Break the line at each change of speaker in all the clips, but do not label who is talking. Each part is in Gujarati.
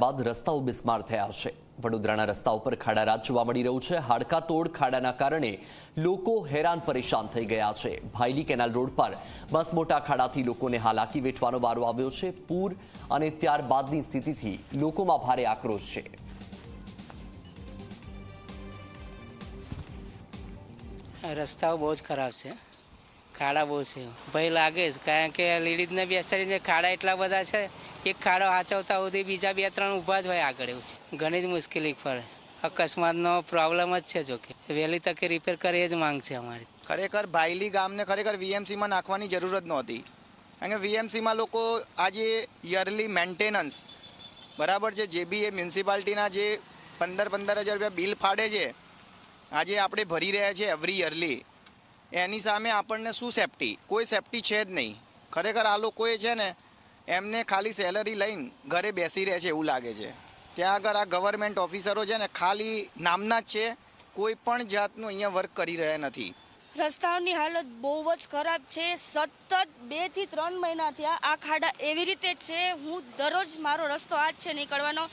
બાદ રસ્તાઓ બિસ્માર થયા છે. વડોદરાના રસ્તા ઉપર ખાડા રાત જોવા મળી રહ્યું છે. હાડકા તોડ ખાડાના કારણે લોકો હેરાન પરેશાન થઈ ગયા છે. ભાઈલી કેનાલ રોડ પર બસ મોટા ખાડાથી લોકોને હાલાકી વેઠવાનો વારો આવ્યો છે. પૂર અને ત્યારબાદની સ્થિતિથી લોકોમાં ભારે આક્રોશ છે.
રસ્તાઓ બહુ જ ખરાબ છે. ખાડા બહુ છે. ભય લાગે જ કારણ કે લેડીઝને બેસાડીને ખાડા એટલા બધા છે, એક ખાડો હાચવતા સુધી બીજા બે ત્રણ ઊભા જ હોય આગળ એવું છે. ઘણી જ મુશ્કેલી પડે. અકસ્માતનો પ્રોબ્લેમ જ છે જોકે. વહેલી તકે રિપેર કરે એ જ માંગ છે અમારી.
ખરેખર ભાયલી ગામને ખરેખર વીએમસીમાં નાખવાની જરૂર જ નહોતી. કારણ કે વીએમસીમાં લોકો આજે યરલી મેન્ટેનન્સ, બરાબર છે, જે બી એ મ્યુનિસિપાલિટીના જે પંદર પંદર હજાર રૂપિયા બિલ ફાડે છે, આજે આપણે ભરી રહ્યા છીએ એવરી યરલી. એની સામે આપણને શું સેફટી કોઈ સેફટી છે જ નહીં. ખરેખર આ લોકોએ છે ને, એમને ખાલી સેલરી લઈને ઘરે બેસી રહે છે એવું લાગે છે. ત્યાં આગળ આ ગવર્મેન્ટ ઓફિસરો છે ને, ખાલી નામના જ છે, કોઈ પણ જાતનું અહીંયા વર્ક કરી રહ્યા નથી.
રસ્તાઓની હાલત બહુ જ ખરાબ છે. સતત બેથી ત્રણ મહિના થયા આ ખાડા એવી રીતે છે, હું દરરોજ મારો રસ્તો આ જ છે નીકળવાનો.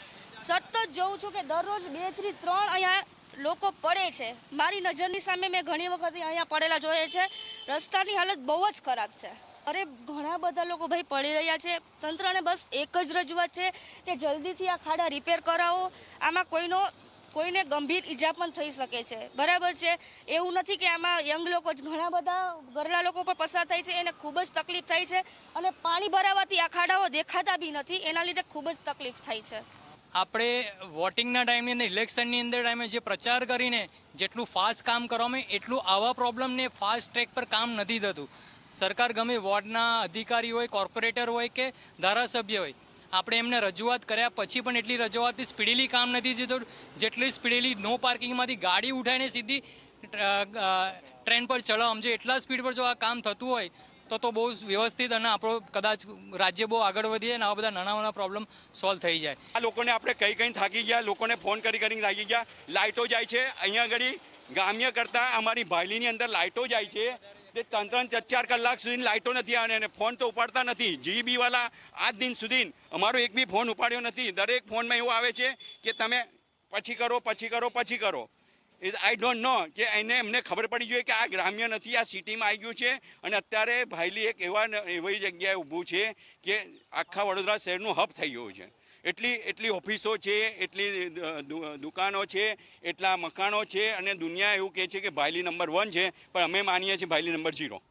સતત જોઉં છું કે દરરોજ બેથી ત્રણ અહીંયા લોકો પડે છે. મારી નજરની સામે મેં ઘણી વખત અહીંયા પડેલા જોઈએ છે. રસ્તાની હાલત બહુ જ ખરાબ છે. અરે, ઘણા બધા લોકો ભાઈ પડી રહ્યા છે. તંત્રને બસ એક જ રજૂઆત છે કે જલ્દીથી આ ખાડા રિપેર કરાવો. આમાં કોઈનો, કોઈને ગંભીર ઈજા પણ થઈ શકે છે. બરાબર છે? એવું નથી કે આમાં યંગ લોકો જ, ઘણા બધા ઘરના લોકો પર પસાર થાય છે. એને ખૂબ જ તકલીફ થાય છે. અને પાણી ભરાવાથી આ ખાડાઓ દેખાતા બી નથી. એના લીધે ખૂબ જ તકલીફ થાય છે.
આપણે વોટિંગના ટાઈમની અંદર ઇલેક્શનની અંદર ટાઈમે જે પ્રચાર કરીને જેટલું ફાસ્ટ કામ કરવામાં એટલું આવા પ્રોબ્લેમને ફાસ્ટ ટ્રેક પર કામ નથી થતું. સરકાર ગમે વોર્ડના અધિકારી હોય કોર્પોરેટર હોય કે ધારાસભ્ય હોય, આપણે એમને રજૂઆત કર્યા પછી પણ એટલી રજૂઆતથી સ્પીડીલી કામ નથી થતું. જેટલી સ્પીડીલી નો પાર્કિંગમાંથી ગાડી ઉઠાઈને સીધી ટ્રેન પર ચલાવવામાં જો એટલા સ્પીડ પર જો આ કામ થતું હોય તો તો બહુ વ્યવસ્થિત અને આપણો કદાચ રાજ્ય બહુ આગળ વધીએ અને આવા બધા નાના નાના પ્રોબ્લેમ સોલ્વ થઈ જાય.
આ લોકોને આપણે કઈ કઈ થાકી ગયા, લોકોને ફોન કરી કરીને થાકી ગયા. લાઇટો જાય છે, અહીંયા આગળ ગામ્ય કરતાં અમારી ભાયલીની અંદર લાઇટો જાય છે. તે ત્રણ ત્રણ ચાર ચાર કલાક સુધી લાઇટો નથી આવે અને ફોન તો ઉપાડતા નથી. જીબી વાળા આજ દિન સુધી અમારો એક બી ફોન ઉપાડ્યો નથી. દરેક ફોનમાં એવું આવે છે કે તમે પછી કરો પછી કરો પછી કરો. આઈ ડોન્ટ નો કે એને એમને ખબર પડી જોઈએ કે આ ગ્રામ્ય નથી, આ સિટીમાં આવી ગયું છે. અને અત્યારે ભાયલી એક એવા એવી જગ્યાએ ઊભું છે કે આખા વડોદરા શહેરનું હબ થઈ ગયું છે. એટલી એટલી ઓફિસો છે, એટલી દુકાનો છે, એટલા મકાનો છે અને દુનિયા એવું કહે છે કે ભાયલી નંબર વન છે. પણ અમે માનીએ છીએ ભાયલી નંબર ઝીરો.